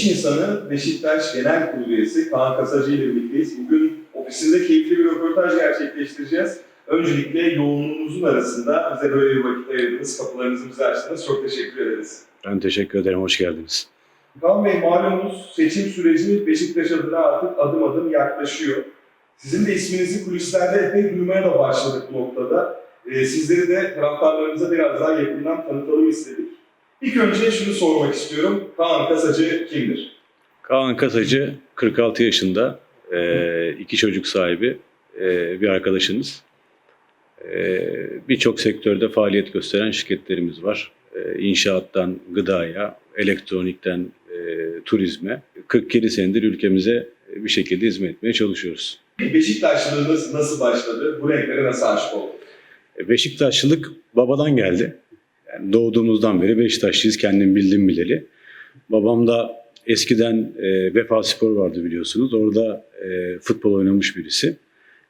İş insanı Beşiktaş Genel Kurulu üyesi Kaan Kasacı ile birlikteyiz. Bugün ofisinde keyifli bir röportaj gerçekleştireceğiz. Öncelikle yoğunluğunuzun arasında bize böyle bir vakit ayırdınız, kapılarınızı bize açtınız. Çok teşekkür ederiz. Ben teşekkür ederim, hoş geldiniz. Kaan Bey malumunuz seçim süreci Beşiktaş adına artık adım adım yaklaşıyor. Sizin de isminizi kulislerde epey duymaya da başladık bu noktada. Ee, sizleri de taraftarlarımıza biraz daha yakından tanıtalım istedik. İlk önce şunu sormak istiyorum. Kaan Kasacı kimdir? Kaan Kasacı, 46 yaşında, e, iki çocuk sahibi e, bir arkadaşımız. E, Birçok sektörde faaliyet gösteren şirketlerimiz var. İnşaattan gıdaya, elektronikten turizme. 47 senedir ülkemize bir şekilde hizmet etmeye çalışıyoruz. Beşiktaşlılığınız nasıl başladı? Bu renklere nasıl aşık oldunuz? E, Beşiktaşlılık babadan geldi. Yani doğduğumuzdan beri Beşiktaşlıyız kendim bildim bileli. Babam da eskiden e, Vefa Spor vardı biliyorsunuz. Orada e, futbol oynamış birisi.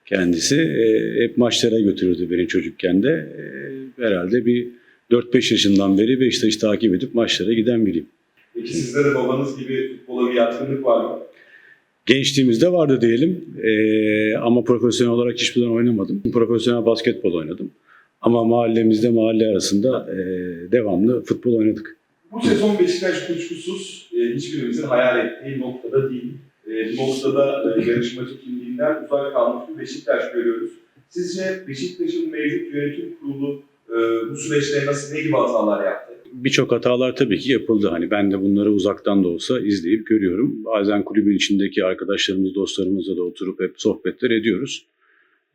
Kendisi e, hep maçlara götürürdü beni çocukken de. E, herhalde bir 4-5 yaşından beri Beşiktaş'ı takip edip maçlara giden biriyim. Peki sizde de babanız gibi futbola bir yatkınlık var mı? Gençliğimizde vardı diyelim E, ama profesyonel olarak hiçbir zaman oynamadım. Profesyonel basketbol oynadım. Ama mahallemizde mahalle arasında e, devamlı futbol oynadık. Bu sezon Beşiktaş kuşkusuz e, hiçbirimizin hayal ettiği noktada değil. E, noktada e, yarışmacı kimliğinden uzak kalmış bir Beşiktaş görüyoruz. Sizce Beşiktaş'ın mevcut yönetim kurulu e, bu süreçte nasıl ne gibi hatalar yaptı? Birçok hatalar tabii ki yapıldı. Hani ben de bunları uzaktan da olsa izleyip görüyorum. Bazen kulübün içindeki arkadaşlarımız, dostlarımızla da oturup hep sohbetler ediyoruz.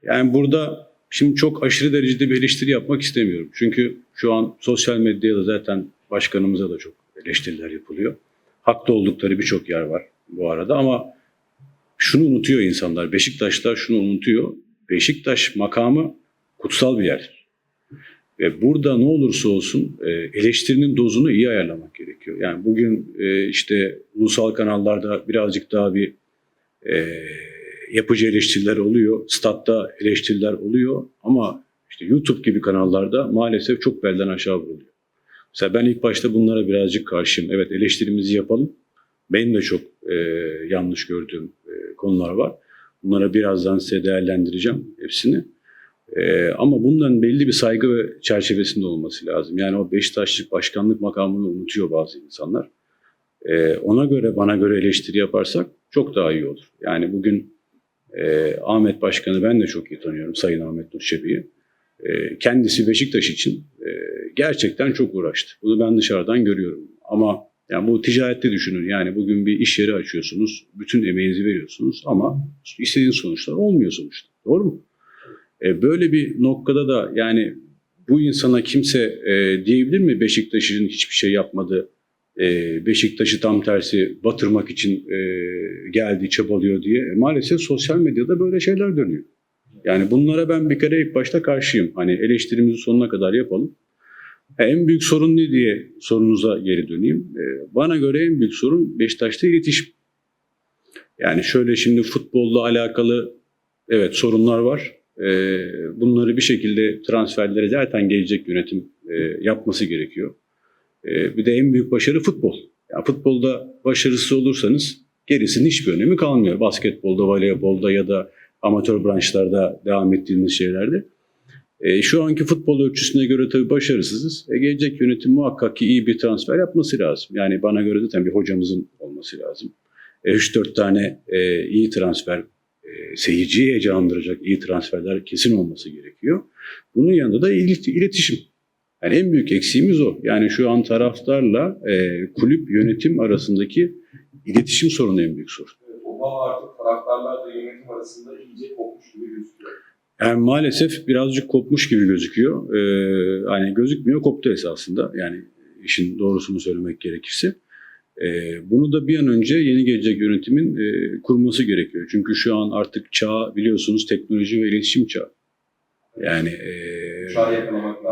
Yani burada şimdi çok aşırı derecede bir eleştiri yapmak istemiyorum. Çünkü şu an sosyal medyada zaten başkanımıza da çok eleştiriler yapılıyor. Haklı oldukları birçok yer var bu arada ama şunu unutuyor insanlar. Beşiktaşlar şunu unutuyor. Beşiktaş makamı kutsal bir yer. Ve burada ne olursa olsun e, eleştirinin dozunu iyi ayarlamak gerekiyor. Yani bugün e, işte ulusal kanallarda birazcık daha bir e, yapıcı eleştiriler oluyor. Statta eleştiriler oluyor. Ama işte YouTube gibi kanallarda maalesef çok belden aşağı vuruluyor. Mesela ben ilk başta bunlara birazcık karşıyım. Evet eleştirimizi yapalım. Benim de çok e, yanlış gördüğüm e, konular var. Bunlara birazdan size değerlendireceğim hepsini. Ee, ama bunların belli bir saygı ve çerçevesinde olması lazım. Yani o Beşiktaşlık başkanlık makamını unutuyor bazı insanlar. Ee, ona göre bana göre eleştiri yaparsak çok daha iyi olur. Yani bugün e, Ahmet Başkan'ı ben de çok iyi tanıyorum Sayın Ahmet Nur Çebi'yi. E, kendisi Beşiktaş için e, gerçekten çok uğraştı. Bunu ben dışarıdan görüyorum. Ama yani bu ticarette düşünün. Yani bugün bir iş yeri açıyorsunuz, bütün emeğinizi veriyorsunuz ama istediğiniz sonuçlar olmuyor sonuçta. Doğru mu? E, böyle bir noktada da yani bu insana kimse e, diyebilir mi Beşiktaş'ın hiçbir şey yapmadı, e, Beşiktaş'ı tam tersi batırmak için e, geldi, çabalıyor diye. E, maalesef sosyal medyada böyle şeyler dönüyor. Yani bunlara ben bir kere ilk başta karşıyım. Hani eleştirimizi sonuna kadar yapalım. E, en büyük sorun ne diye sorunuza geri döneyim. Bana göre en büyük sorun Beşiktaş'ta iletişim. Yani şöyle şimdi futbolla alakalı evet sorunlar var. Ee, bunları bir şekilde transferlere zaten gelecek yönetim yapması gerekiyor. Ee, bir de en büyük başarı futbol. Yani futbolda başarısız olursanız gerisinin hiçbir önemi kalmıyor. Basketbolda, voleybolda ya da amatör branşlarda devam ettiğiniz şeylerde. Ee, şu anki futbol ölçüsüne göre tabii başarısızız. E, gelecek yönetim muhakkak ki iyi bir transfer yapması lazım. Yani bana göre zaten bir hocamızın olması lazım. E, 3-4 tane e, iyi transfer e, seyirciyi heyecanlandıracak iyi transferler kesin olması gerekiyor. Bunun yanında da ilet- iletişim. Yani en büyük eksiğimiz o. Yani şu an taraftarla e, kulüp yönetim arasındaki iletişim sorunu en büyük sorun. Evet, o bağ artık taraftarlarla yönetim arasında iyice kopmuş gibi gözüküyor. Yani maalesef birazcık kopmuş gibi gözüküyor. Ee, hani gözükmüyor, koptu esasında. Yani işin doğrusunu söylemek gerekirse. Ee, bunu da bir an önce yeni gelecek yönetimin e, kurması gerekiyor. Çünkü şu an artık çağ biliyorsunuz teknoloji ve iletişim çağı. Yani e,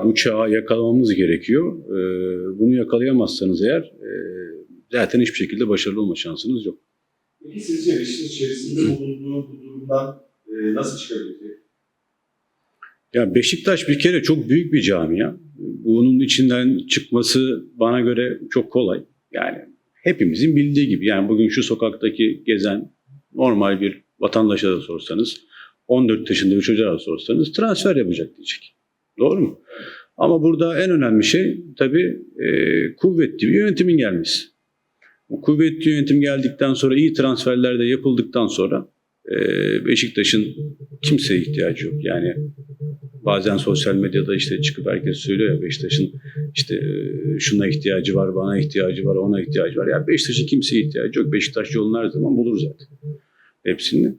bu çağı yakalamamız gerekiyor. Ee, bunu yakalayamazsanız eğer e, zaten hiçbir şekilde başarılı olma şansınız yok. Peki sizce Beşiktaş içerisinde bulunduğu bu durumdan e, nasıl çıkabilecek? Ya Beşiktaş bir kere çok büyük bir camia. Bunun içinden çıkması bana göre çok kolay. Yani hepimizin bildiği gibi. Yani bugün şu sokaktaki gezen normal bir vatandaşa da sorsanız, 14 yaşında bir çocuğa sorsanız transfer yapacak diyecek. Doğru mu? Ama burada en önemli şey tabii e, kuvvetli bir yönetimin gelmesi. Bu kuvvetli yönetim geldikten sonra iyi transferler de yapıldıktan sonra e, Beşiktaş'ın kimseye ihtiyacı yok. Yani bazen sosyal medyada işte çıkıp herkes söylüyor ya Beşiktaş'ın işte e, şuna ihtiyacı var, bana ihtiyacı var, ona ihtiyacı var. Yani Beşiktaş'ın kimseye ihtiyacı yok. Beşiktaş yolunu her zaman bulur zaten. Hepsini.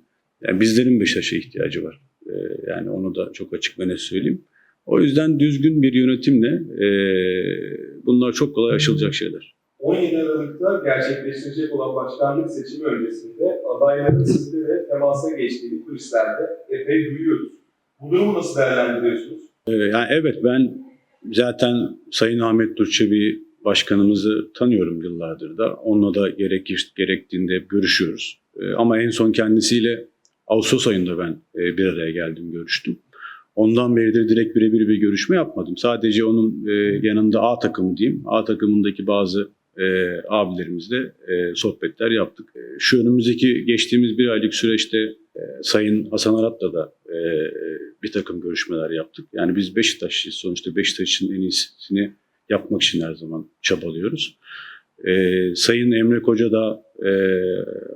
Yani bizlerin Beşiktaş'a ihtiyacı var. E, yani onu da çok açık ve net söyleyeyim. O yüzden düzgün bir yönetimle e, bunlar çok kolay aşılacak şeyler. 17 Aralık'ta gerçekleştirecek olan başkanlık seçimi öncesinde adayların sizlere temasa geçtiğini kulislerde epey duyuyoruz. Bu durumu nasıl değerlendiriyorsunuz? Ee, Yani evet ben zaten Sayın Ahmet Durçebi başkanımızı tanıyorum yıllardır da. Onunla da gerekir, gerektiğinde görüşüyoruz. Ee, Ama en son kendisiyle Ağustos ayında ben e, bir araya geldim, görüştüm. Ondan beridir direkt birebir bir görüşme yapmadım. Sadece onun e, yanında A takımı diyeyim. A takımındaki bazı e, abilerimizle e, sohbetler yaptık. Şu önümüzdeki geçtiğimiz bir aylık süreçte Sayın Hasan Arat'la da bir takım görüşmeler yaptık. Yani biz Beşiktaşlıyız. Sonuçta Beşiktaş'ın en iyisini yapmak için her zaman çabalıyoruz. E, Sayın Emre Koca da e,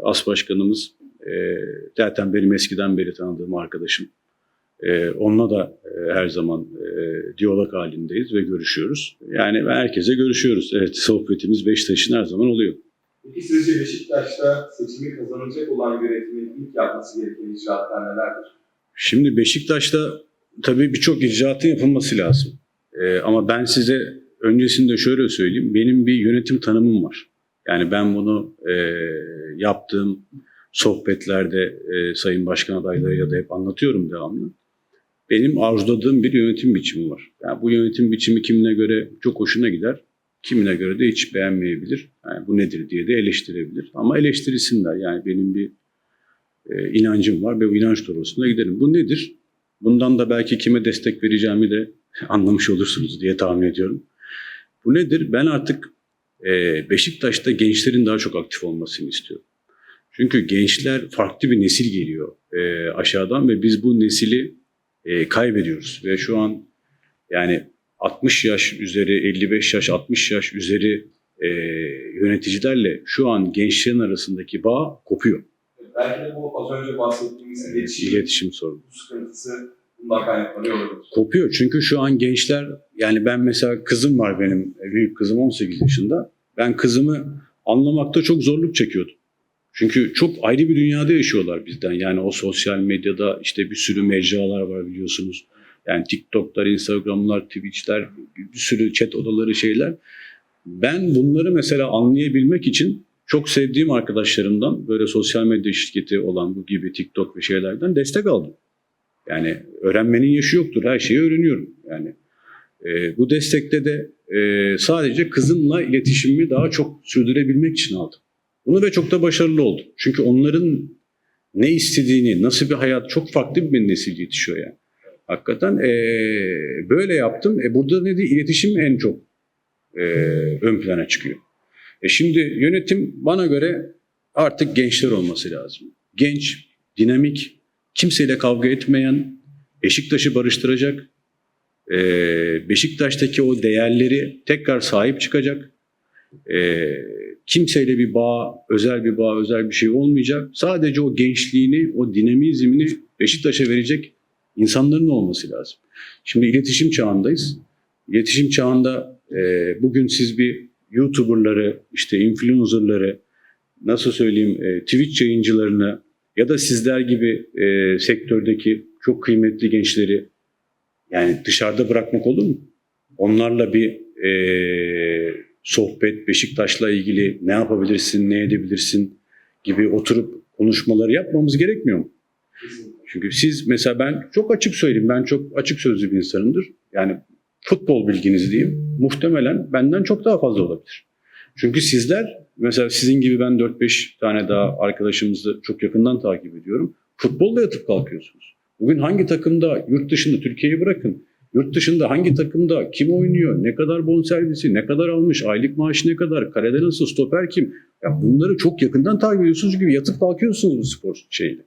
As Başkanımız e, zaten benim eskiden beri tanıdığım arkadaşım. E, onunla da e, her zaman e, diyalog halindeyiz ve görüşüyoruz. Yani herkese görüşüyoruz. Evet sohbetimiz Beşiktaş'ın her zaman oluyor. Peki sizce Beşiktaş'ta seçimi kazanacak olan yönetimin ilk yapması gereken icraatlar nelerdir? Şimdi Beşiktaş'ta tabii birçok icraatın yapılması lazım. Ee, ama ben size öncesinde şöyle söyleyeyim. Benim bir yönetim tanımım var. Yani ben bunu e, yaptığım sohbetlerde e, Sayın Başkan adaylarıyla da hep anlatıyorum devamlı. Benim arzuladığım bir yönetim biçimi var. Yani bu yönetim biçimi kimine göre çok hoşuna gider, kimine göre de hiç beğenmeyebilir. Yani bu nedir diye de eleştirebilir. Ama eleştirisinler. Yani benim bir e, inancım var ve bu inanç doğrultusunda giderim. Bu nedir? Bundan da belki kime destek vereceğimi de anlamış olursunuz diye tahmin ediyorum. Bu nedir? Ben artık e, Beşiktaş'ta gençlerin daha çok aktif olmasını istiyorum. Çünkü gençler farklı bir nesil geliyor e, aşağıdan ve biz bu nesili e, kaybediyoruz. Ve şu an yani 60 yaş üzeri, 55 yaş, 60 yaş üzeri e, yöneticilerle şu an gençlerin arasındaki bağ kopuyor. Belki de bu az önce bahsettiğimiz iletişim, İletişim sorunu. sıkıntısı bundan kaynaklanıyor olabilir. kopuyor. Çünkü şu an gençler yani ben mesela kızım var benim büyük kızım 18 yaşında. Ben kızımı anlamakta çok zorluk çekiyordum. Çünkü çok ayrı bir dünyada yaşıyorlar bizden. Yani o sosyal medyada işte bir sürü mecralar var biliyorsunuz. Yani TikTok'lar, Instagram'lar, Twitch'ler, bir sürü chat odaları şeyler. Ben bunları mesela anlayabilmek için çok sevdiğim arkadaşlarımdan böyle sosyal medya şirketi olan bu gibi TikTok ve şeylerden destek aldım. Yani öğrenmenin yaşı yoktur. Her şeyi öğreniyorum. Yani e, bu destekte de e, sadece kızımla iletişimimi daha çok sürdürebilmek için aldım. Bunu ve çok da başarılı oldum. Çünkü onların ne istediğini, nasıl bir hayat çok farklı bir nesil yetişiyor yani. Hakikaten e, böyle yaptım. E, burada ne diye iletişim en çok e, ön plana çıkıyor. E şimdi yönetim bana göre artık gençler olması lazım. Genç, dinamik, kimseyle kavga etmeyen, Beşiktaş'ı barıştıracak, Beşiktaş'taki o değerleri tekrar sahip çıkacak, e, kimseyle bir bağ, özel bir bağ, özel bir şey olmayacak. Sadece o gençliğini, o dinamizmini Beşiktaş'a verecek insanların olması lazım. Şimdi iletişim çağındayız. İletişim çağında e, bugün siz bir YouTuber'ları, işte influencer'ları, nasıl söyleyeyim e, Twitch yayıncılarını ya da sizler gibi e, sektördeki çok kıymetli gençleri yani dışarıda bırakmak olur mu? Onlarla bir e, sohbet, Beşiktaş'la ilgili ne yapabilirsin, ne edebilirsin gibi oturup konuşmaları yapmamız gerekmiyor mu? Çünkü siz mesela ben çok açık söyleyeyim, ben çok açık sözlü bir insanımdır. Yani futbol bilginiz diyeyim, muhtemelen benden çok daha fazla olabilir. Çünkü sizler, mesela sizin gibi ben 4-5 tane daha arkadaşımızı çok yakından takip ediyorum. Futbolda yatıp kalkıyorsunuz. Bugün hangi takımda, yurt dışında, Türkiye'yi bırakın. Yurt dışında hangi takımda kim oynuyor, ne kadar bonservisi, ne kadar almış, aylık maaşı ne kadar, kalede nasıl, stoper kim? Ya bunları çok yakından takip ediyorsunuz gibi yatıp kalkıyorsunuz bu spor şeyle.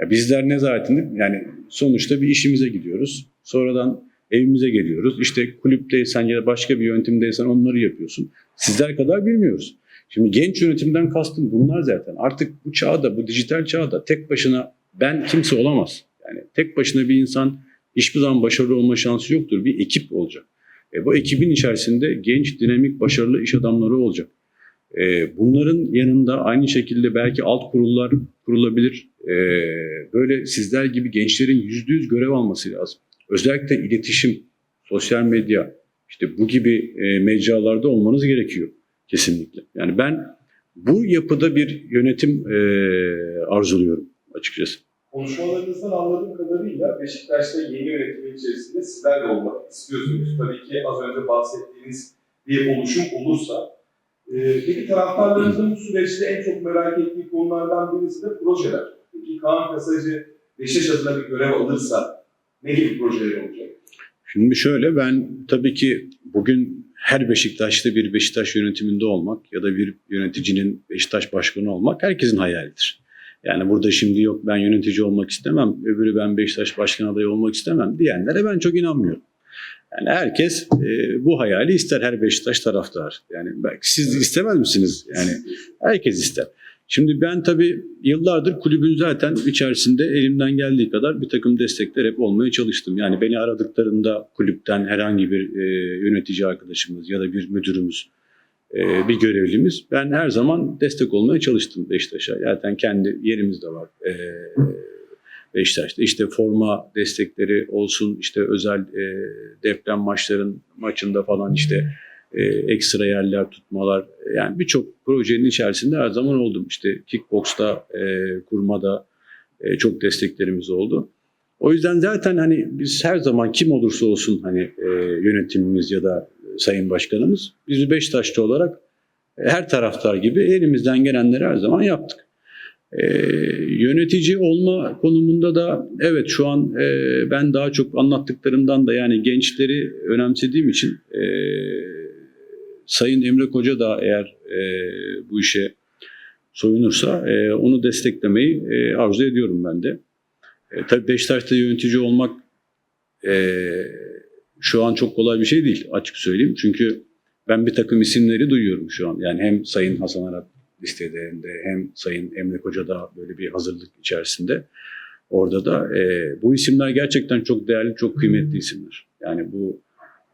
Ya bizler nezaretinde yani sonuçta bir işimize gidiyoruz. Sonradan evimize geliyoruz. İşte kulüpteysen ya da başka bir yönetimdeysen onları yapıyorsun. Sizler kadar bilmiyoruz. Şimdi genç yönetimden kastım bunlar zaten. Artık bu çağda, bu dijital çağda tek başına ben kimse olamaz. Yani tek başına bir insan hiçbir zaman başarılı olma şansı yoktur. Bir ekip olacak. E, bu ekibin içerisinde genç, dinamik, başarılı iş adamları olacak. E, bunların yanında aynı şekilde belki alt kurullar kurulabilir. E, böyle sizler gibi gençlerin yüzde yüz görev alması lazım. Özellikle iletişim, sosyal medya, işte bu gibi e, mecralarda olmanız gerekiyor kesinlikle. Yani ben bu yapıda bir yönetim e, arzuluyorum açıkçası. Konuşmalarınızdan anladığım kadarıyla Beşiktaş'ta yeni yönetimin içerisinde sizler de olmak istiyorsunuz. Tabii ki az önce bahsettiğiniz bir oluşum olursa. Ee, peki taraftarlarınızın bu süreçte en çok merak ettiği konulardan birisi de projeler. Peki Kaan Kasacı Beşiktaş adına bir görev alırsa ne gibi projeler olacak? Şimdi şöyle ben tabii ki bugün her Beşiktaş'ta bir Beşiktaş yönetiminde olmak ya da bir yöneticinin Beşiktaş başkanı olmak herkesin hayalidir. Yani burada şimdi yok ben yönetici olmak istemem, öbürü ben Beşiktaş başkan adayı olmak istemem diyenlere ben çok inanmıyorum. Yani herkes e, bu hayali ister her Beşiktaş taraftar. Yani belki siz istemez misiniz? Yani herkes ister. Şimdi ben tabii yıllardır kulübün zaten içerisinde elimden geldiği kadar bir takım destekler hep olmaya çalıştım. Yani beni aradıklarında kulüpten herhangi bir e, yönetici arkadaşımız ya da bir müdürümüz, e, bir görevlimiz ben her zaman destek olmaya çalıştım Beşiktaş'a. Zaten kendi yerimiz de var. E, Beşiktaş'ta işte forma destekleri olsun işte özel e, deprem maçların maçında falan işte e, ekstra yerler tutmalar yani birçok projenin içerisinde her zaman oldum. İşte kickboxta, e, kurmada e, çok desteklerimiz oldu. O yüzden zaten hani biz her zaman kim olursa olsun hani e, yönetimimiz ya da sayın başkanımız biz Beşiktaşlı olarak e, her taraftar gibi elimizden gelenleri her zaman yaptık. E, yönetici olma konumunda da evet şu an e, ben daha çok anlattıklarımdan da yani gençleri önemsediğim için e, Sayın Emre Koca da eğer e, bu işe soyunursa e, onu desteklemeyi e, arzu ediyorum ben de. E, tabii Beşiktaş'ta yönetici olmak e, şu an çok kolay bir şey değil açık söyleyeyim. Çünkü ben bir takım isimleri duyuyorum şu an. Yani hem Sayın Hasan Arat listelerinde hem Sayın Emre Koca da böyle bir hazırlık içerisinde. Orada da e, bu isimler gerçekten çok değerli, çok kıymetli isimler. Yani bu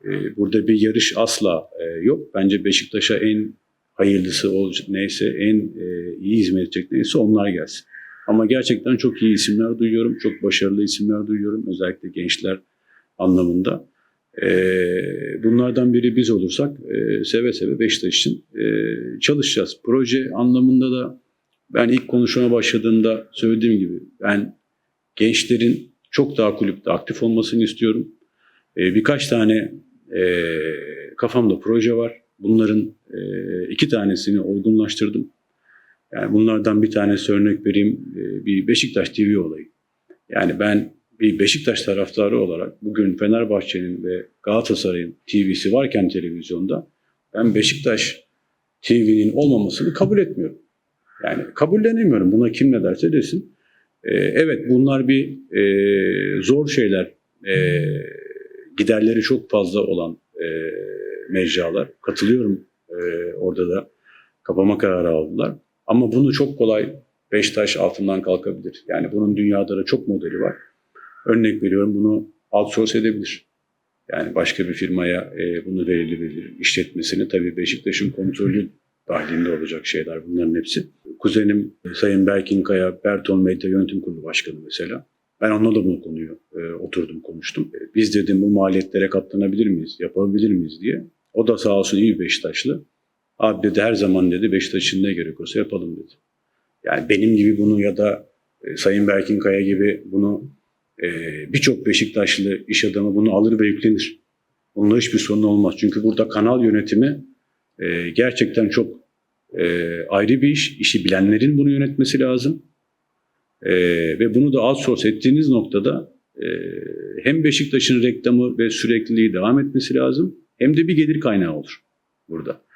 e, burada bir yarış asla e, yok. Bence Beşiktaş'a en hayırlısı olacak neyse, en e, iyi hizmet edecek neyse onlar gelsin. Ama gerçekten çok iyi isimler duyuyorum, çok başarılı isimler duyuyorum. Özellikle gençler anlamında. Ee, bunlardan biri biz olursak e, seve seve Beşiktaş için e, çalışacağız. Proje anlamında da ben ilk konuşmaya başladığımda söylediğim gibi ben gençlerin çok daha kulüpte aktif olmasını istiyorum. E, birkaç tane kafamda proje var. Bunların iki tanesini olgunlaştırdım. Yani bunlardan bir tanesi örnek vereyim e, bir Beşiktaş TV olayı. Yani ben bir Beşiktaş taraftarı olarak bugün Fenerbahçe'nin ve Galatasaray'ın TV'si varken televizyonda ben Beşiktaş TV'nin olmamasını kabul etmiyorum. Yani kabullenemiyorum. Buna kim ne derse desin. Ee, evet bunlar bir e, zor şeyler. E, giderleri çok fazla olan e, mecralar. Katılıyorum e, orada da kapama kararı aldılar. Ama bunu çok kolay Beşiktaş altından kalkabilir. Yani bunun dünyada da çok modeli var. Örnek veriyorum bunu outsource edebilir. Yani başka bir firmaya e, bunu verilebilir. İşletmesini tabii Beşiktaş'ın kontrolü dahilinde olacak şeyler bunların hepsi. Kuzenim e, Sayın Berkin Kaya, Berton Medya Yönetim Kurulu Başkanı mesela. Ben onunla da bu konuyu e, oturdum konuştum. E, biz dedim bu maliyetlere katlanabilir miyiz, yapabilir miyiz diye. O da sağ olsun iyi Beşiktaşlı. Abi dedi her zaman dedi Beşiktaş'ın ne gerekiyorsa yapalım dedi. Yani benim gibi bunu ya da e, Sayın Berkin Kaya gibi bunu e, birçok Beşiktaşlı iş adamı bunu alır ve yüklenir. Bununla hiçbir sorun olmaz. Çünkü burada kanal yönetimi e, gerçekten çok e, ayrı bir iş. İşi bilenlerin bunu yönetmesi lazım. Ve bunu da outsource ettiğiniz noktada e, hem Beşiktaş'ın reklamı ve sürekliliği devam etmesi lazım hem de bir gelir kaynağı olur burada.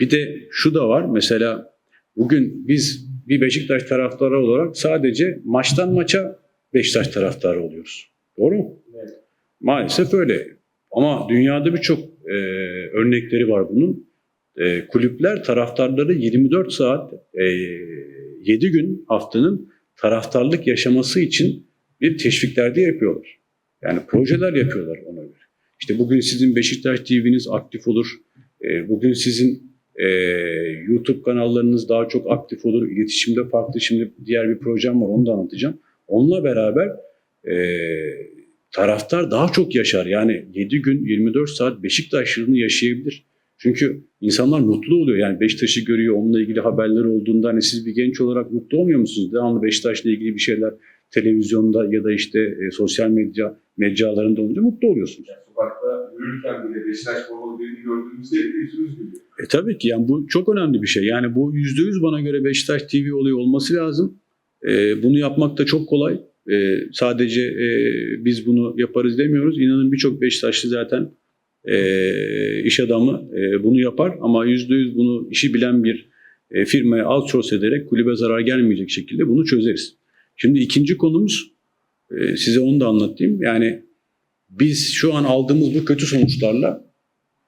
Bir de şu da var mesela bugün biz bir Beşiktaş taraftarı olarak sadece maçtan maça Beşiktaş taraftarı oluyoruz. Doğru mu? Evet. Maalesef öyle. Ama dünyada birçok e, örnekleri var bunun. E, kulüpler taraftarları 24 saat, e, 7 gün haftanın taraftarlık yaşaması için bir teşviklerde yapıyorlar. Yani projeler yapıyorlar ona göre. İşte bugün sizin Beşiktaş TV'niz aktif olur. E, bugün sizin e, YouTube kanallarınız daha çok aktif olur. İletişimde farklı şimdi diğer bir projem var onu da anlatacağım. Onunla beraber e, taraftar daha çok yaşar. Yani 7 gün 24 saat Beşiktaş yılını yaşayabilir. Çünkü insanlar mutlu oluyor. Yani Beşiktaş'ı görüyor, onunla ilgili haberler olduğunda hani siz bir genç olarak mutlu olmuyor musunuz? Devamlı Beşiktaş'la ilgili bir şeyler televizyonda ya da işte e, sosyal medya mecralarında olunca mutlu oluyorsunuz. Yani sokakta yürürken bile Beşiktaş formalı birini gördüğümüzde yüzümüz gülüyor. E tabii ki yani bu çok önemli bir şey. Yani bu yüzde yüz bana göre Beşiktaş TV olayı olması lazım. E, bunu yapmak da çok kolay. E, sadece e, biz bunu yaparız demiyoruz. İnanın birçok Beşiktaşlı zaten e, iş adamı e, bunu yapar. Ama yüzde yüz bunu işi bilen bir e, firmaya outsource ederek kulübe zarar gelmeyecek şekilde bunu çözeriz. Şimdi ikinci konumuz e, size onu da anlatayım. Yani biz şu an aldığımız bu kötü sonuçlarla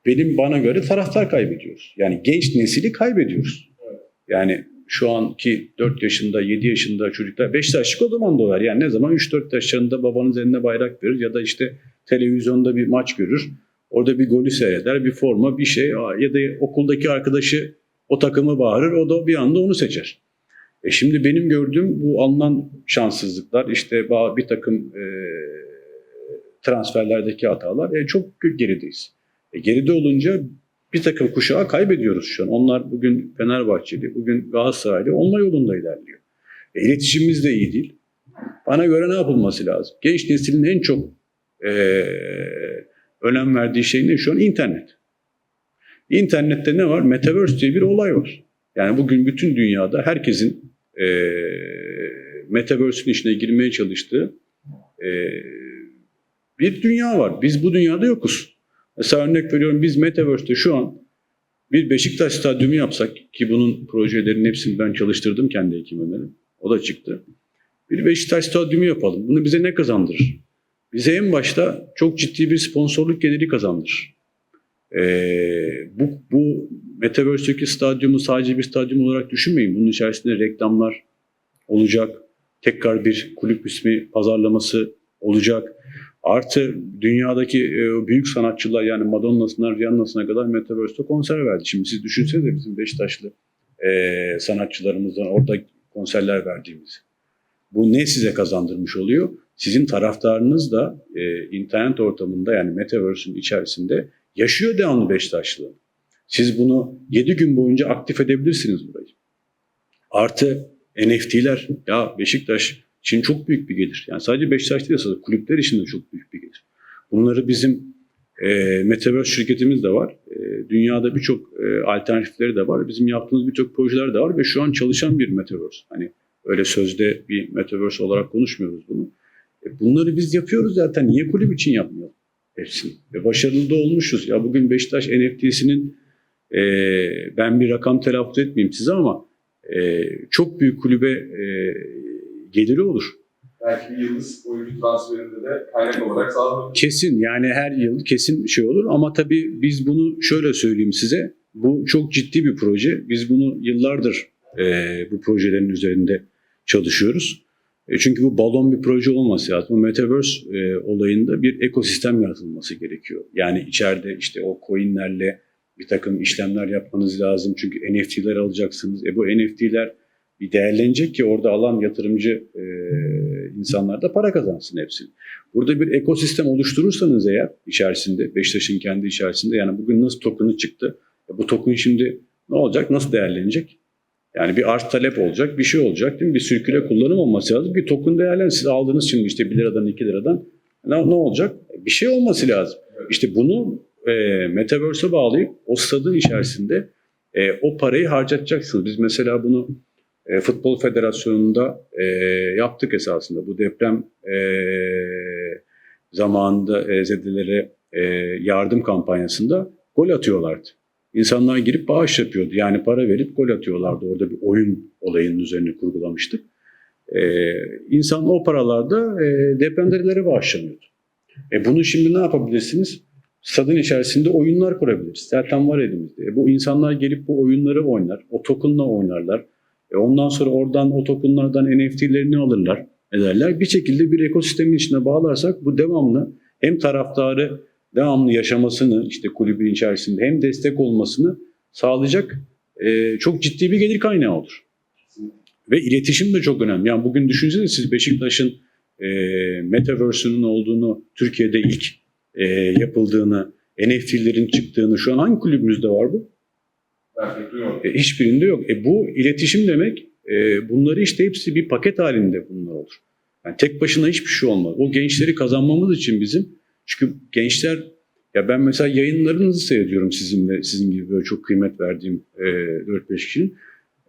benim bana göre taraftar kaybediyoruz. Yani genç nesili kaybediyoruz. Yani şu anki 4 yaşında, 7 yaşında çocuklar Beşiktaşlık o zaman doğar. Yani ne zaman 3-4 yaşlarında babanız eline bayrak verir ya da işte televizyonda bir maç görür. Orada bir golü seyreder, bir forma, bir şey ya da okuldaki arkadaşı o takımı bağırır, o da bir anda onu seçer. E şimdi benim gördüğüm bu alınan şanssızlıklar, işte bir takım e, transferlerdeki hatalar e, çok gerideyiz. E, geride olunca bir takım kuşağı kaybediyoruz şu an. Onlar bugün Fenerbahçeli, bugün Galatasaraylı olma yolunda ilerliyor. E, iletişimimiz de iyi değil. Bana göre ne yapılması lazım? Genç neslin en çok e, önem verdiği şey ne şu an? İnternet. İnternette ne var? Metaverse diye bir olay var. Yani bugün bütün dünyada herkesin e, Metaverse'ün içine girmeye çalıştığı e, bir dünya var. Biz bu dünyada yokuz. Mesela örnek veriyorum biz Metaverse'te şu an bir Beşiktaş stadyumu yapsak ki bunun projelerinin hepsini ben çalıştırdım kendi ekibimle. O da çıktı. Bir Beşiktaş stadyumu yapalım. Bunu bize ne kazandırır? Bize en başta çok ciddi bir sponsorluk geliri kazandırır. Ee, bu, bu Metaverse'deki stadyumu sadece bir stadyum olarak düşünmeyin. Bunun içerisinde reklamlar olacak. Tekrar bir kulüp ismi pazarlaması olacak. Artı dünyadaki e, büyük sanatçılar yani Madonna'sından Rihanna'sına kadar Metaverse'de konser verdi. Şimdi siz düşünsenize bizim Beşiktaşlı e, sanatçılarımızdan orada konserler verdiğimiz. Bu ne size kazandırmış oluyor? Sizin taraftarınız da e, internet ortamında yani Metaverse'ün içerisinde yaşıyor devamlı Beşiktaşlı. Siz bunu 7 gün boyunca aktif edebilirsiniz burayı. Artı NFT'ler ya Beşiktaş için çok büyük bir gelir. Yani sadece Beşiktaş değil aslında kulüpler için de çok büyük bir gelir. Bunları bizim e, Metaverse şirketimiz de var. E, dünyada birçok e, alternatifleri de var. Bizim yaptığımız birçok projeler de var ve şu an çalışan bir Metaverse. Hani öyle sözde bir Metaverse olarak konuşmuyoruz bunu. E, bunları biz yapıyoruz zaten. Niye kulüp için yapmayalım? Hepsini. Ve başarılı da olmuşuz. Ya bugün Beşiktaş NFT'sinin e, ben bir rakam telaffuz etmeyeyim size ama e, çok büyük kulübe e, geliri olur. Belki bir yıldız oyuncu transferinde de kaynak olarak sağlanabilir. Kesin yani her yıl kesin şey olur ama tabii biz bunu şöyle söyleyeyim size. Bu çok ciddi bir proje. Biz bunu yıllardır e, bu projelerin üzerinde çalışıyoruz. E, çünkü bu balon bir proje olması lazım. Bu Metaverse e, olayında bir ekosistem yaratılması gerekiyor. Yani içeride işte o coinlerle bir takım işlemler yapmanız lazım. Çünkü NFT'ler alacaksınız. E bu NFT'ler bir değerlenecek ki orada alan yatırımcı e, insanlar da para kazansın hepsini. Burada bir ekosistem oluşturursanız eğer içerisinde, Beşiktaş'ın kendi içerisinde yani bugün nasıl token'ı çıktı? E bu token şimdi ne olacak? Nasıl değerlenecek? Yani bir arz talep olacak, bir şey olacak değil mi? Bir sirküle kullanım olması lazım. Bir token değerlen. Siz aldınız şimdi işte 1 liradan 2 liradan. Ne, ne olacak? Bir şey olması lazım. İşte bunu e, Metaverse'e bağlayıp o stadın içerisinde e, o parayı harcatacaksınız. Biz mesela bunu e, Futbol Federasyonu'nda e, yaptık esasında. Bu deprem e, zamanında e, zedelere e, yardım kampanyasında gol atıyorlardı. İnsanlar girip bağış yapıyordu. Yani para verip gol atıyorlardı. Orada bir oyun olayının üzerine kurgulamıştık. E, insan o paralarda e, depremzedelere bağışlanıyordu. E, bunu şimdi ne yapabilirsiniz? Stadın içerisinde oyunlar kurabiliriz. Zaten var elimizde. E, bu insanlar gelip bu oyunları oynar. O token'la oynarlar. E, ondan sonra oradan o tokenlardan NFT'lerini alırlar. Ederler. Bir şekilde bir ekosistemin içine bağlarsak bu devamlı hem taraftarı devamlı yaşamasını işte kulübün içerisinde hem destek olmasını sağlayacak e, çok ciddi bir gelir kaynağı olur. Ve iletişim de çok önemli. Yani bugün düşünsenize siz Beşiktaş'ın e, Metaverse'ünün olduğunu, Türkiye'de ilk e, yapıldığını, NFT'lerin çıktığını şu an hangi kulübümüzde var bu? E, hiçbirinde yok. E, bu iletişim demek e, bunları işte hepsi bir paket halinde bunlar olur. Yani tek başına hiçbir şey olmaz. O gençleri kazanmamız için bizim çünkü gençler ya ben mesela yayınlarınızı seyrediyorum sizinle sizin gibi böyle çok kıymet verdiğim e, 4-5 kişinin.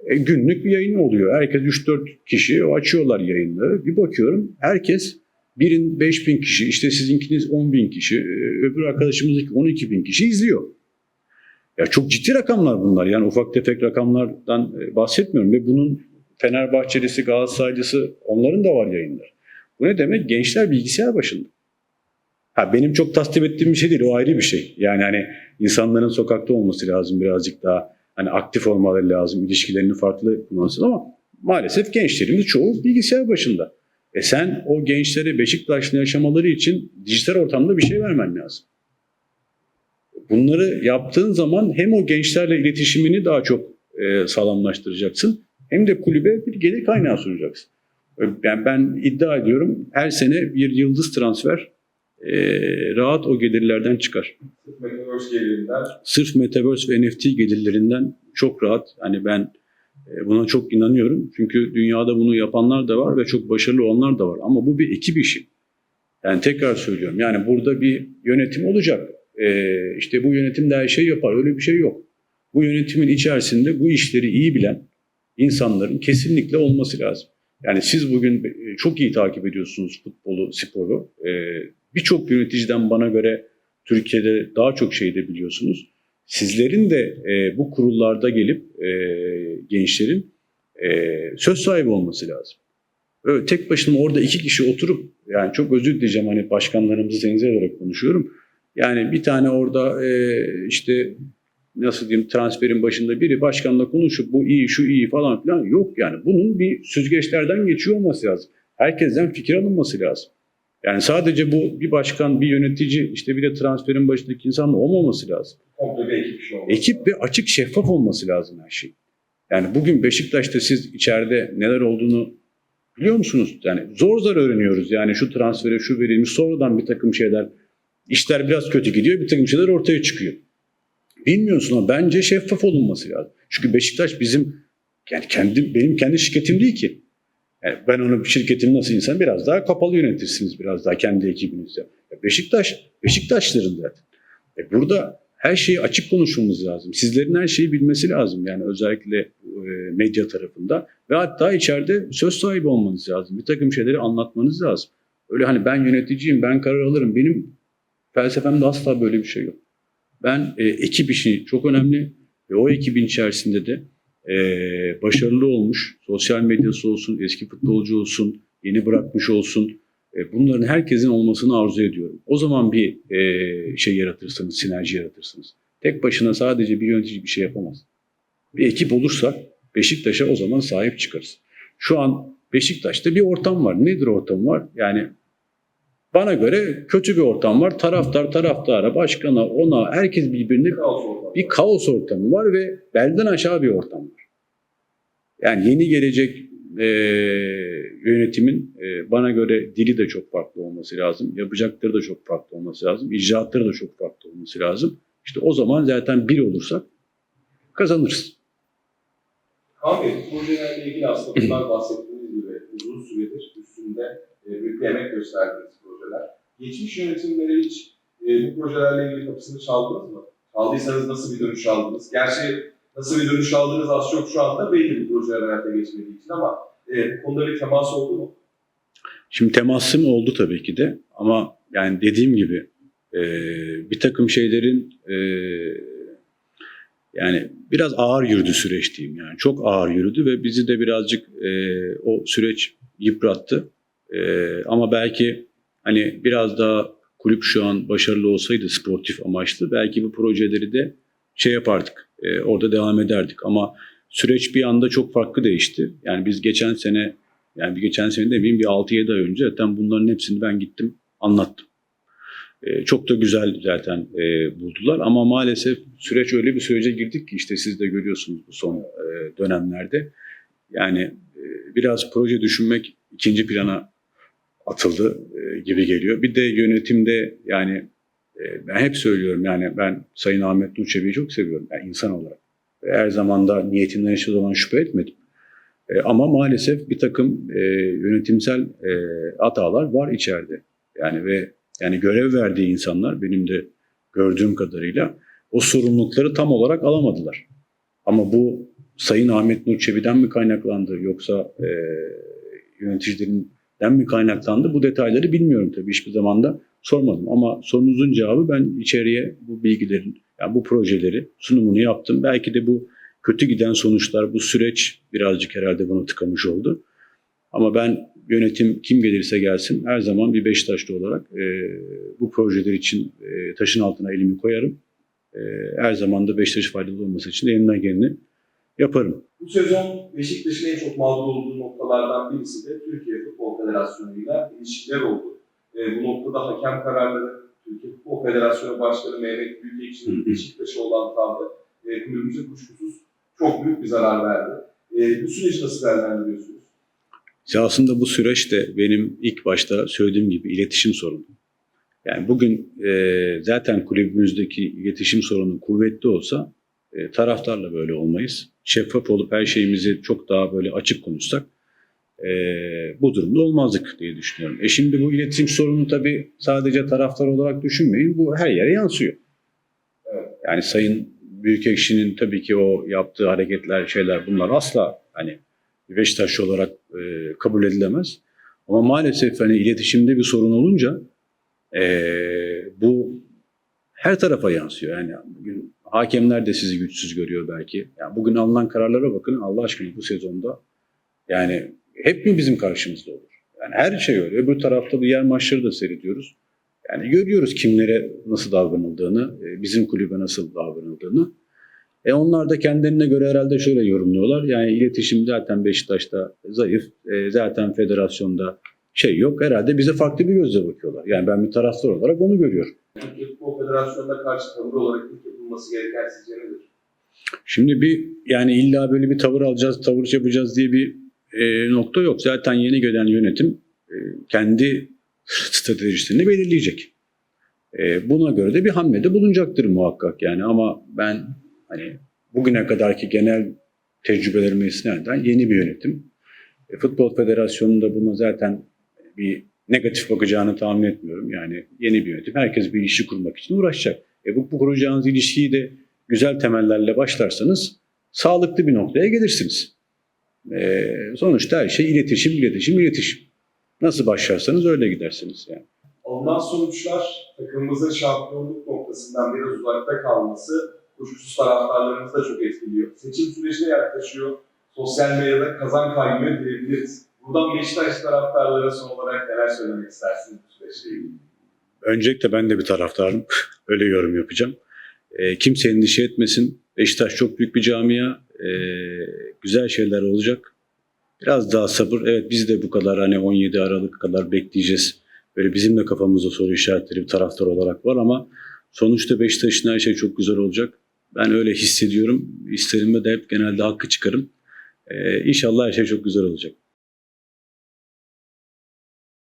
E, günlük bir yayın oluyor. Herkes 3-4 kişi açıyorlar yayınları. Bir bakıyorum herkes birin 5 bin kişi, işte sizinkiniz 10 bin kişi, e, öbür arkadaşımızdaki 12 bin kişi izliyor. Ya çok ciddi rakamlar bunlar. Yani ufak tefek rakamlardan e, bahsetmiyorum. Ve bunun Fenerbahçelisi, Galatasaraylısı onların da var yayınlar. Bu ne demek? Gençler bilgisayar başında. Ha benim çok tasvip ettiğim bir şey değil. O ayrı bir şey. Yani hani insanların sokakta olması lazım birazcık daha. Hani aktif olmaları lazım. ilişkilerini farklı kullanması ama maalesef gençlerimiz çoğu bilgisayar başında. E sen o gençlere Beşiktaş'ta yaşamaları için dijital ortamda bir şey vermen lazım. Bunları yaptığın zaman hem o gençlerle iletişimini daha çok e, sağlamlaştıracaksın hem de kulübe bir gelir kaynağı sunacaksın. Yani ben iddia ediyorum her sene bir yıldız transfer e, rahat o gelirlerden çıkar. Metaverse gelirinden Sırf Metaverse ve NFT gelirlerinden çok rahat. Hani ben e, buna çok inanıyorum. Çünkü dünyada bunu yapanlar da var ve çok başarılı olanlar da var. Ama bu bir ekip işi. Yani tekrar söylüyorum. Yani burada bir yönetim olacak. E, işte bu yönetim her şey yapar. Öyle bir şey yok. Bu yönetimin içerisinde bu işleri iyi bilen insanların kesinlikle olması lazım. Yani siz bugün e, çok iyi takip ediyorsunuz futbolu, sporu. E, Birçok yöneticiden bana göre Türkiye'de daha çok şey de biliyorsunuz. Sizlerin de e, bu kurullarda gelip e, gençlerin söz sahibi olması lazım. Öyle tek başına orada iki kişi oturup yani çok özür dileyeceğim hani başkanlarımızı tenzih ederek konuşuyorum. Yani bir tane orada e, işte nasıl diyeyim transferin başında biri başkanla konuşup bu iyi şu iyi falan filan yok yani. Bunun bir süzgeçlerden geçiyor olması lazım. Herkesten fikir alınması lazım. Yani sadece bu bir başkan, bir yönetici, işte bir de transferin başındaki insanla olmaması lazım. komple bir. Ekip ve açık şeffaf olması lazım her şey. Yani bugün Beşiktaş'ta siz içeride neler olduğunu biliyor musunuz? Yani zor zor öğreniyoruz. Yani şu transfere şu verilmiş sonradan bir takım şeyler işler biraz kötü gidiyor bir takım şeyler ortaya çıkıyor. Bilmiyorsun ama bence şeffaf olunması lazım. Çünkü Beşiktaş bizim yani kendi benim kendi şirketim değil ki. Yani ben onu şirketin nasıl insan biraz daha kapalı yönetirsiniz biraz daha kendi ekibinizle. Ya Beşiktaş, Beşiktaşların zaten. E burada her şeyi açık konuşmamız lazım. Sizlerin her şeyi bilmesi lazım yani özellikle e, medya tarafında ve hatta içeride söz sahibi olmanız lazım. Bir takım şeyleri anlatmanız lazım. Öyle hani ben yöneticiyim, ben karar alırım. Benim felsefemde asla böyle bir şey yok. Ben e, ekip işi çok önemli ve o ekibin içerisinde de e, başarılı olmuş, sosyal medyası olsun, eski futbolcu olsun, yeni bırakmış olsun, e, bunların herkesin olmasını arzu ediyorum. O zaman bir e, şey yaratırsınız, sinerji yaratırsınız. Tek başına sadece bir yönetici bir şey yapamaz. Bir ekip olursa Beşiktaş'a o zaman sahip çıkarız. Şu an Beşiktaş'ta bir ortam var. Nedir ortam var? Yani bana göre kötü bir ortam var. Taraftar taraftara, başkana, ona, herkes birbirine bir kaos ortamı var ve belden aşağı bir ortam var. Yani yeni gelecek e, yönetimin e, bana göre dili de çok farklı olması lazım. Yapacakları da çok farklı olması lazım. İcraatları da çok farklı olması lazım. İşte o zaman zaten bir olursak kazanırız. Kaan Bey, projelerle ilgili aslında bunlar bahsettiğiniz gibi uzun süredir üstünde e, büyük bir emek gösterdiğiniz projeler. Geçmiş yönetimlere hiç e, bu projelerle ilgili kapısını çaldınız mı? Çaldıysanız nasıl bir dönüş aldınız? Gerçi nasıl bir dönüş aldığınız az çok şu anda belli bu projeler hayata geçmediği için ama e, bu konuda bir temas oldu mu? Şimdi temasım oldu tabii ki de ama yani dediğim gibi e, bir takım şeylerin e, yani biraz ağır yürüdü süreç diyeyim yani çok ağır yürüdü ve bizi de birazcık e, o süreç yıprattı. E, ama belki hani biraz daha kulüp şu an başarılı olsaydı sportif amaçlı belki bu projeleri de şey yapardık e, orada devam ederdik ama süreç bir anda çok farklı değişti. Yani biz geçen sene yani bir geçen sene demeyeyim bir 6-7 ay önce zaten bunların hepsini ben gittim anlattım. Ee, çok da güzel zaten e, buldular ama maalesef süreç öyle bir sürece girdik ki işte siz de görüyorsunuz bu son e, dönemlerde. Yani e, biraz proje düşünmek ikinci plana atıldı e, gibi geliyor. Bir de yönetimde yani e, ben hep söylüyorum yani ben Sayın Ahmet Nur çok seviyorum yani insan olarak. Her zaman da niyetinden hiçbir zaman şüphe etmedim. E, ama maalesef bir takım yönetimsel hatalar var içeride. Yani ve yani görev verdiği insanlar benim de gördüğüm kadarıyla o sorumlulukları tam olarak alamadılar. Ama bu Sayın Ahmet Nur Çebi'den mi kaynaklandı yoksa e, yöneticilerinden mi kaynaklandı bu detayları bilmiyorum tabii hiçbir zaman da sormadım. Ama sorunuzun cevabı ben içeriye bu bilgilerin, yani bu projeleri sunumunu yaptım. Belki de bu kötü giden sonuçlar, bu süreç birazcık herhalde bunu tıkamış oldu. Ama ben yönetim kim gelirse gelsin her zaman bir Beşiktaşlı olarak e, bu projeler için e, taşın altına elimi koyarım. E, her zaman da Beşiktaş faydalı olması için de elimden geleni yaparım. Bu sezon Beşiktaş'ın en çok mağdur olduğu noktalardan birisi de Türkiye Futbol Federasyonu'yla ilişkiler oldu. E, bu noktada hakem kararları, Türkiye Futbol Federasyonu Başkanı Mehmet Büyükekşi'nin Beşiktaş'a olan tavrı e, kulübümüze kuşkusuz çok büyük bir zarar verdi. E, bu süreci nasıl değerlendiriyorsunuz? Ya aslında bu süreç de benim ilk başta söylediğim gibi iletişim sorunu. Yani bugün e, zaten kulübümüzdeki iletişim sorunu kuvvetli olsa e, taraftarla böyle olmayız. Şeffaf olup her şeyimizi çok daha böyle açık konuşsak e, bu durumda olmazdık diye düşünüyorum. E şimdi bu iletişim sorunu tabii sadece taraftar olarak düşünmeyin. Bu her yere yansıyor. Yani Sayın Büyükekşi'nin tabii ki o yaptığı hareketler, şeyler bunlar asla hani Beşiktaşlı olarak e, kabul edilemez. Ama maalesef hani iletişimde bir sorun olunca e, bu her tarafa yansıyor. Yani bugün hakemler de sizi güçsüz görüyor belki. Yani bugün alınan kararlara bakın Allah aşkına bu sezonda yani hep mi bizim karşımızda olur? Yani her şey öyle. Öbür tarafta diğer maçları da seyrediyoruz. Yani görüyoruz kimlere nasıl davranıldığını, e, bizim kulübe nasıl davranıldığını. E onlar da kendilerine göre herhalde şöyle yorumluyorlar. Yani iletişim zaten Beşiktaş'ta zayıf. E, zaten federasyonda şey yok. Herhalde bize farklı bir gözle bakıyorlar. Yani ben bir taraftar olarak onu görüyorum. Türkiye Futbol Federasyonu'na karşı tavır olarak yapılması gereken sizce nedir? Şimdi bir yani illa böyle bir tavır alacağız, tavır yapacağız diye bir e, nokta yok. Zaten yeni gelen yönetim e, kendi stratejisini belirleyecek. E, buna göre de bir hamlede bulunacaktır muhakkak yani ama ben hani bugüne kadarki genel tecrübelerime istinaden yeni bir yönetim. E, Futbol Federasyonu'nda buna zaten bir negatif bakacağını tahmin etmiyorum. Yani yeni bir yönetim. Herkes bir ilişki kurmak için uğraşacak. E, bu, bu kuracağınız ilişkiyi de güzel temellerle başlarsanız sağlıklı bir noktaya gelirsiniz. E, sonuçta her şey iletişim, iletişim, iletişim. Nasıl başlarsanız öyle gidersiniz yani. Alınan sonuçlar takımımızın şampiyonluk noktasından biraz uzakta kalması kuşkusuz taraftarlarımızı da çok etkiliyor. Seçim sürecine yaklaşıyor. Sosyal medyada kazan kaymıyor diyebiliriz. Buradan Beşiktaş taraftarlara son olarak neler söylemek istersiniz bu süreçle ilgili? Öncelikle ben de bir taraftarım. Öyle yorum yapacağım. E, kimse endişe etmesin. Beşiktaş çok büyük bir camia. E, güzel şeyler olacak. Biraz daha sabır. Evet biz de bu kadar hani 17 Aralık kadar bekleyeceğiz. Böyle bizim de kafamızda soru işaretleri bir taraftar olarak var ama sonuçta Beşiktaş'ın her şey çok güzel olacak. Ben öyle hissediyorum. İsterimde de hep genelde hakkı çıkarım. Ee, inşallah her şey çok güzel olacak.